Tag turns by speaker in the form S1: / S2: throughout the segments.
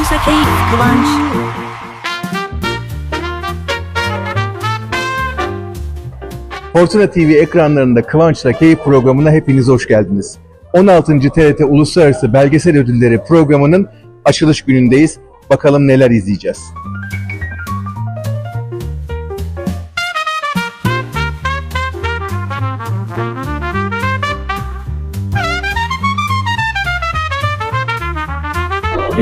S1: Kıvançla keyif, kıvanç.
S2: Fortuna TV ekranlarında Kıvanç'la Keyif programına hepiniz hoş geldiniz. 16. TRT Uluslararası Belgesel Ödülleri programının açılış günündeyiz. Bakalım neler izleyeceğiz.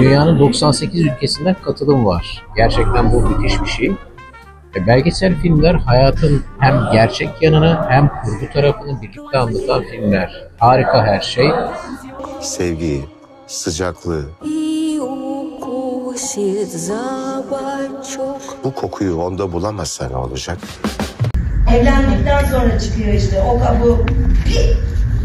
S3: Dünyanın 98 ülkesinden katılım var. Gerçekten bu müthiş bir şey. E, belgesel filmler hayatın hem gerçek yanını hem kurgu tarafını birlikte anlatan filmler. Harika her şey.
S4: Sevgi, sıcaklığı, bu kokuyu onda bulamazsa ne olacak?
S5: Evlendikten sonra çıkıyor işte o kabuğu. Bir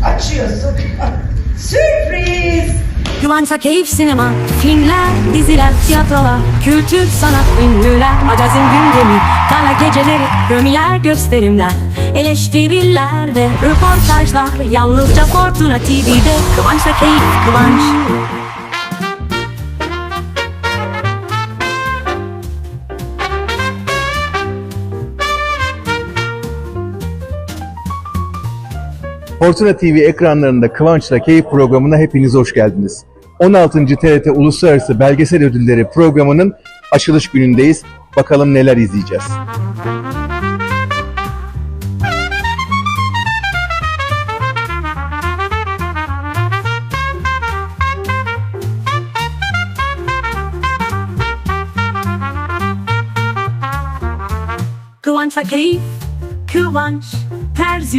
S5: açıyorsun. Sürpriz!
S1: Kıvançla keyif sinema, filmler, diziler, tiyatrolar, kültür, sanat, ünlüler, magazin gündemi, gala geceleri, premier gösterimler, eleştiriler ve röportajlar yalnızca Fortuna TV'de Kıvançla keyif, kıvanç.
S2: Fortuna TV ekranlarında Kıvanç'la Keyif programına hepiniz hoş geldiniz. 16. TRT Uluslararası Belgesel Ödülleri programının açılış günündeyiz. Bakalım neler izleyeceğiz.
S1: Kıvançla keyif, kıvanç, ters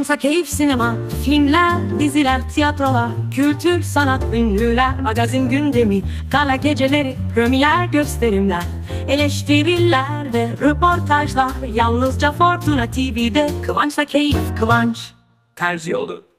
S1: Kıvançla keyif sinema, filmler, diziler, tiyatrolar, kültür, sanat, ünlüler, magazin gündemi, gala geceleri, premier gösterimler, eleştiriler ve röportajlar yalnızca Fortuna TV'de Kıvançla keyif, kıvanç, ters yolu.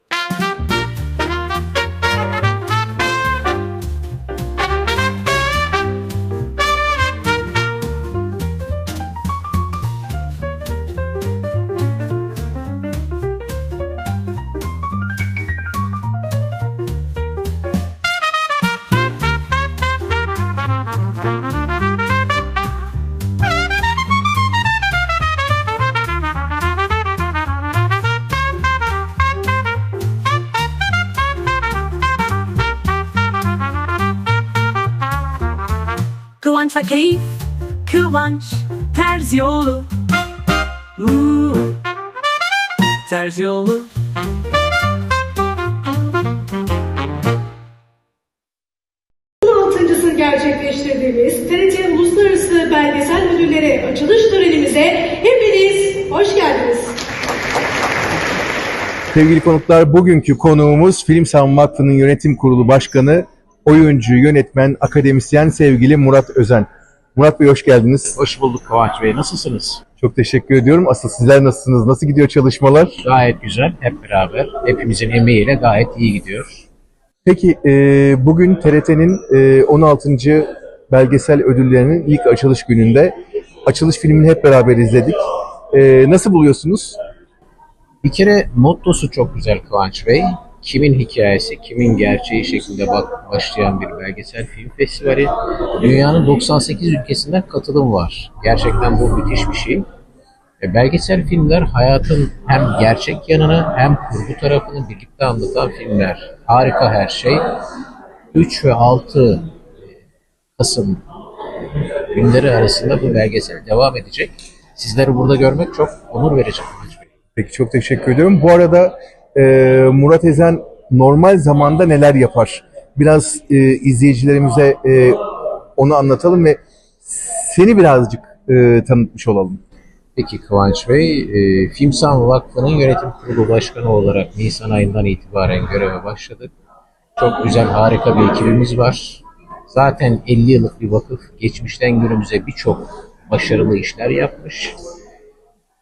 S1: Kıvançla keyif, kıvanç, ters yolu. Uuu. Ters yolu.
S6: gerçekleştirdiğimiz TRT Uluslararası Belgesel Ödülleri açılış törenimize hepiniz hoş geldiniz.
S2: Sevgili konuklar, bugünkü konuğumuz Film Savunma Vakfı'nın yönetim kurulu başkanı, oyuncu, yönetmen, akademisyen sevgili Murat Özen. Murat Bey hoş geldiniz.
S3: Hoş bulduk Kıvanç Bey. Nasılsınız?
S2: Çok teşekkür ediyorum. Asıl sizler nasılsınız? Nasıl gidiyor çalışmalar?
S3: Gayet güzel. Hep beraber. Hepimizin emeğiyle gayet iyi gidiyor.
S2: Peki e, bugün TRT'nin e, 16. belgesel ödüllerinin ilk açılış gününde açılış filmini hep beraber izledik. E, nasıl buluyorsunuz?
S3: Bir kere mottosu çok güzel Kıvanç Bey. Kimin hikayesi, kimin gerçeği şeklinde başlayan bir belgesel film festivali. Dünyanın 98 ülkesinden katılım var. Gerçekten bu müthiş bir şey. E, belgesel filmler hayatın hem gerçek yanını hem kurgu tarafını birlikte anlatan filmler. Harika her şey. 3 ve 6 Kasım günleri arasında bu belgesel devam edecek. Sizleri burada görmek çok onur verici.
S2: Peki çok teşekkür ediyorum. Bu arada e, Murat Ezen normal zamanda neler yapar? Biraz e, izleyicilerimize e, onu anlatalım ve seni birazcık e, tanıtmış olalım.
S3: Peki Kıvanç Bey, e, Filmsan Vakfı'nın yönetim kurulu başkanı olarak Nisan ayından itibaren göreve başladık. Çok güzel, harika bir ekibimiz var. Zaten 50 yıllık bir vakıf, geçmişten günümüze birçok başarılı işler yapmış.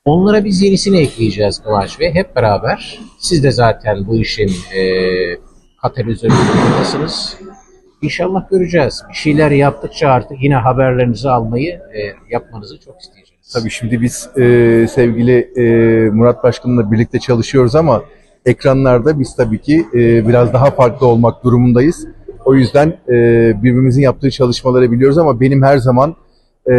S3: Onlara biz yenisini ekleyeceğiz Kıvanç Bey, hep beraber. Siz de zaten bu işin e, katalizöründesiniz. İnşallah göreceğiz. Bir şeyler yaptıkça artık yine haberlerinizi almayı, e, yapmanızı çok isteyeceğiz.
S2: Tabii şimdi biz e, sevgili e, Murat Başkan'la birlikte çalışıyoruz ama ekranlarda biz tabii ki e, biraz daha farklı olmak durumundayız. O yüzden e, birbirimizin yaptığı çalışmaları biliyoruz ama benim her zaman e,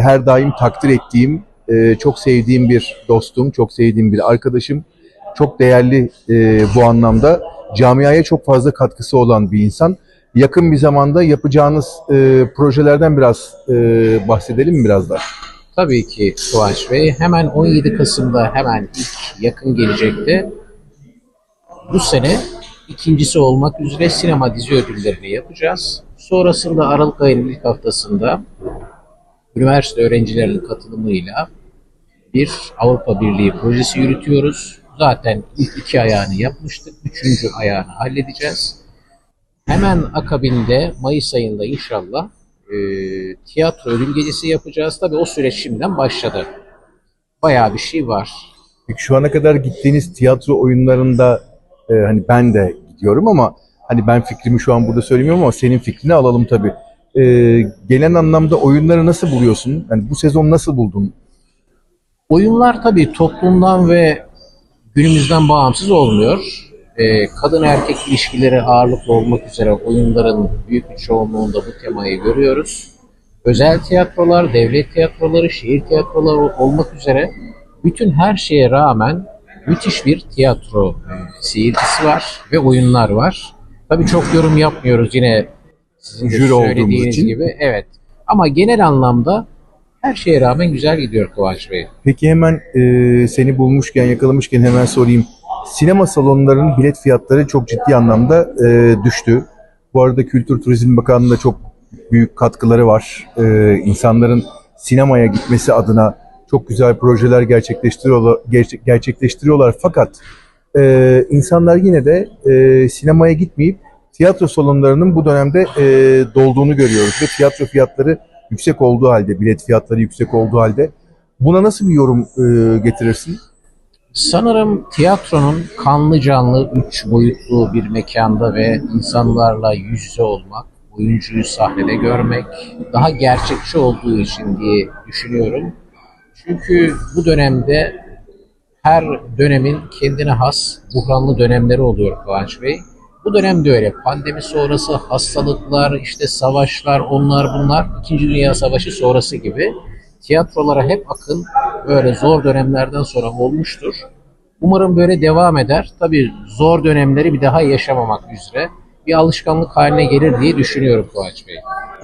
S2: her daim takdir ettiğim, e, çok sevdiğim bir dostum, çok sevdiğim bir arkadaşım, çok değerli e, bu anlamda camiaya çok fazla katkısı olan bir insan. Yakın bir zamanda yapacağınız e, projelerden biraz e, bahsedelim mi biraz daha?
S3: Tabii ki Kıvanç Bey. Hemen 17 Kasım'da hemen ilk yakın gelecekte bu sene ikincisi olmak üzere sinema dizi ödüllerini yapacağız. Sonrasında Aralık ayının ilk haftasında üniversite öğrencilerinin katılımıyla bir Avrupa Birliği projesi yürütüyoruz. Zaten ilk iki ayağını yapmıştık. Üçüncü ayağını halledeceğiz. Hemen akabinde Mayıs ayında inşallah e, tiyatro ödül gecesi yapacağız. Tabii o süreç şimdiden başladı. Bayağı bir şey var.
S2: Peki şu ana kadar gittiğiniz tiyatro oyunlarında e, hani ben de gidiyorum ama hani ben fikrimi şu an burada söylemiyorum ama senin fikrini alalım tabii. E, gelen anlamda oyunları nasıl buluyorsun? Yani bu sezon nasıl buldun?
S3: Oyunlar tabii toplumdan ve günümüzden bağımsız olmuyor. Ee, kadın erkek ilişkileri ağırlıklı olmak üzere oyunların büyük bir çoğunluğunda bu temayı görüyoruz. Özel tiyatrolar, devlet tiyatroları, şehir tiyatroları olmak üzere bütün her şeye rağmen müthiş bir tiyatro e, seyircisi var ve oyunlar var. Tabii çok yorum yapmıyoruz yine sizin de
S2: Jüri
S3: söylediğiniz
S2: için.
S3: gibi. Evet. Ama genel anlamda her şeye rağmen güzel gidiyor Kıvanç Bey.
S2: Peki hemen e, seni bulmuşken, yakalamışken hemen sorayım. Sinema salonlarının bilet fiyatları çok ciddi anlamda e, düştü. Bu arada Kültür Turizm Bakanlığı'nda çok büyük katkıları var. E, insanların sinemaya gitmesi adına çok güzel projeler gerçekleştiriyorlar. gerçek- gerçekleştiriyorlar. Fakat e, insanlar yine de e, sinemaya gitmeyip tiyatro salonlarının bu dönemde e, dolduğunu görüyoruz. Ve tiyatro fiyatları yüksek olduğu halde, bilet fiyatları yüksek olduğu halde buna nasıl bir yorum e, getirirsin?
S3: Sanırım tiyatronun kanlı canlı, üç boyutlu bir mekanda ve insanlarla yüz yüze olmak, oyuncuyu sahnede görmek daha gerçekçi olduğu için diye düşünüyorum. Çünkü bu dönemde her dönemin kendine has buhranlı dönemleri oluyor Kıvanç Bey. Bu dönemde öyle. Pandemi sonrası hastalıklar, işte savaşlar, onlar bunlar. İkinci Dünya Savaşı sonrası gibi tiyatrolara hep akın böyle zor dönemlerden sonra olmuştur. Umarım böyle devam eder. Tabii zor dönemleri bir daha yaşamamak üzere bir alışkanlık haline gelir diye düşünüyorum Kıvanç Bey.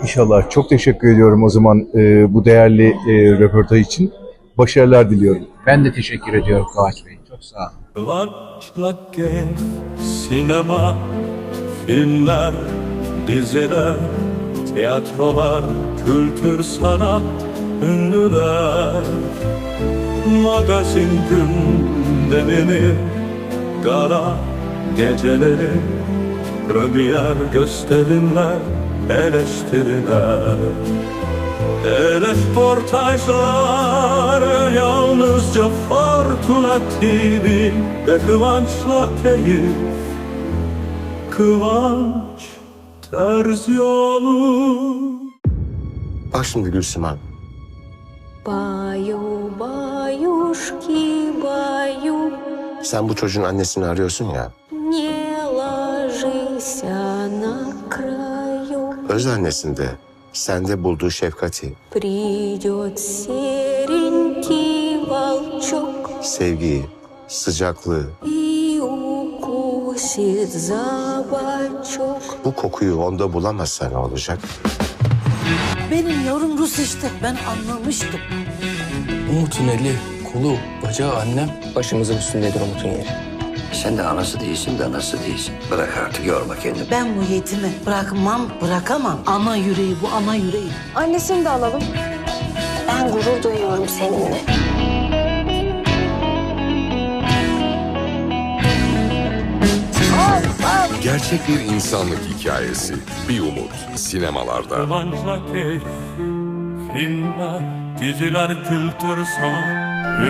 S2: İnşallah. Çok teşekkür ediyorum o zaman e, bu değerli e, röportaj için. Başarılar diliyorum.
S3: Ben de teşekkür ediyorum Kıvanç Bey. Çok sağ olun.
S7: Sinema, filmler, diziler, tiyatrolar, kültür sanat, ünlüler. Magazin gündemini, gala geceleri, premier gösterimler, eleştiriler. Reportajlar yalnızca Fortuna TV ve Kıvanç'la keyif Kıvanç Terzioğlu
S4: Bak şimdi Gülsüman.
S8: Баю, баюшки, баю,
S4: Sen bu çocuğun annesini arıyorsun ya.
S8: не ложись на краю.
S4: Öz annesinde sende bulduğu şefkati,
S8: Придет серенький волчок
S4: sevgiyi, sıcaklığı,
S8: и укусит за бочок.
S4: bu kokuyu onda bulamazsa ne olacak?
S9: Benim yavrum Rus işte. Ben anlamıştım.
S10: Umut'un eli, kolu, bacağı annem.
S11: Başımızın üstündedir Umut'un yeri.
S12: Sen de anası değilsin de anası değilsin. Bırak artık yorma kendini.
S9: Ben bu yetimi bırakmam, bırakamam. Ana yüreği bu, ana yüreği.
S13: Annesini de alalım. Ben gurur duyuyorum seninle.
S14: Gerçek bir insanlık hikayesi. Bir umut sinemalarda.
S7: Diziler, kültür sanat,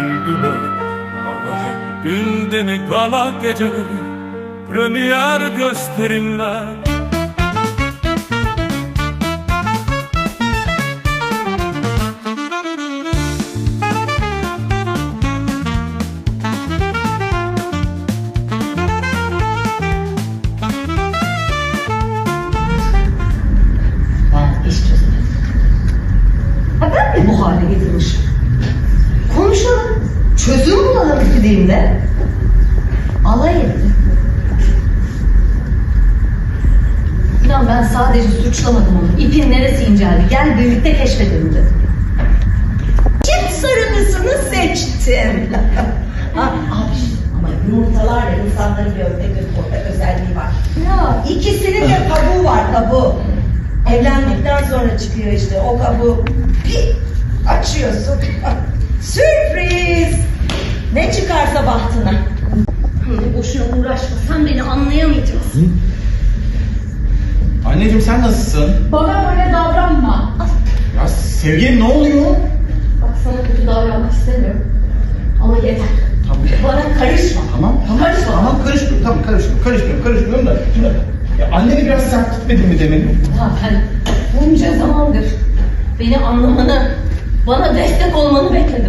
S7: ünlüler gala geceleri Premier gösterimler
S5: filmde? Alay etti.
S15: İnan ben sadece suçlamadım onu. İpin neresi inceldi? Gel birlikte keşfedelim dedim.
S5: Kim sarımısını seçtim? ha, abi, ama yumurtalarla insanları görmek orada özelliği var.
S15: Ya.
S5: İkisinin de kabuğu var kabuğu. Evlendikten sonra çıkıyor işte o kabuğu. Bir açıyorsun. Sürpriz! Ne çıkarsa bahtına.
S15: Hani boşuna uğraşma. Sen beni anlayamayacaksın.
S16: Anneciğim sen nasılsın?
S15: Bana böyle davranma.
S16: Ya sevgilim ne oluyor?
S15: Bak sana kötü davranmak istemiyorum. Ama yeter.
S16: Tamam.
S15: Bana karışma.
S16: Tamam tamam.
S15: Karışma.
S16: Tamam karışmıyorum. Tamam karışmıyorum. Karışmıyorum. Karışmıyorum da. Şimdi, ya annene biraz sert gitmedin mi demin?
S15: Ya ben bunca zamandır beni anlamanı, bana destek olmanı bekledim.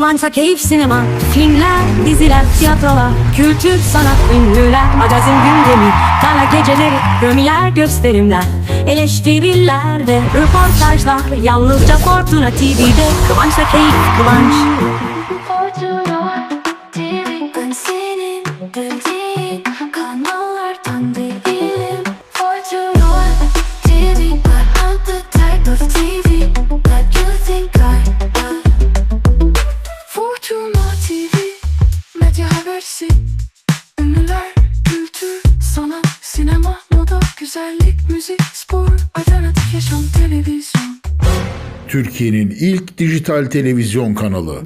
S1: Kıvanç'a keyif sinema, filmler, diziler, tiyatrolar, kültür, sanat, ünlüler, magazin gündemi, gala geceleri, premier gösterimler, eleştiriler ve röportajlar yalnızca Fortuna TV'de Kıvanç'a keyif, Kıvanç.
S17: Türkiye'nin ilk dijital televizyon kanalı.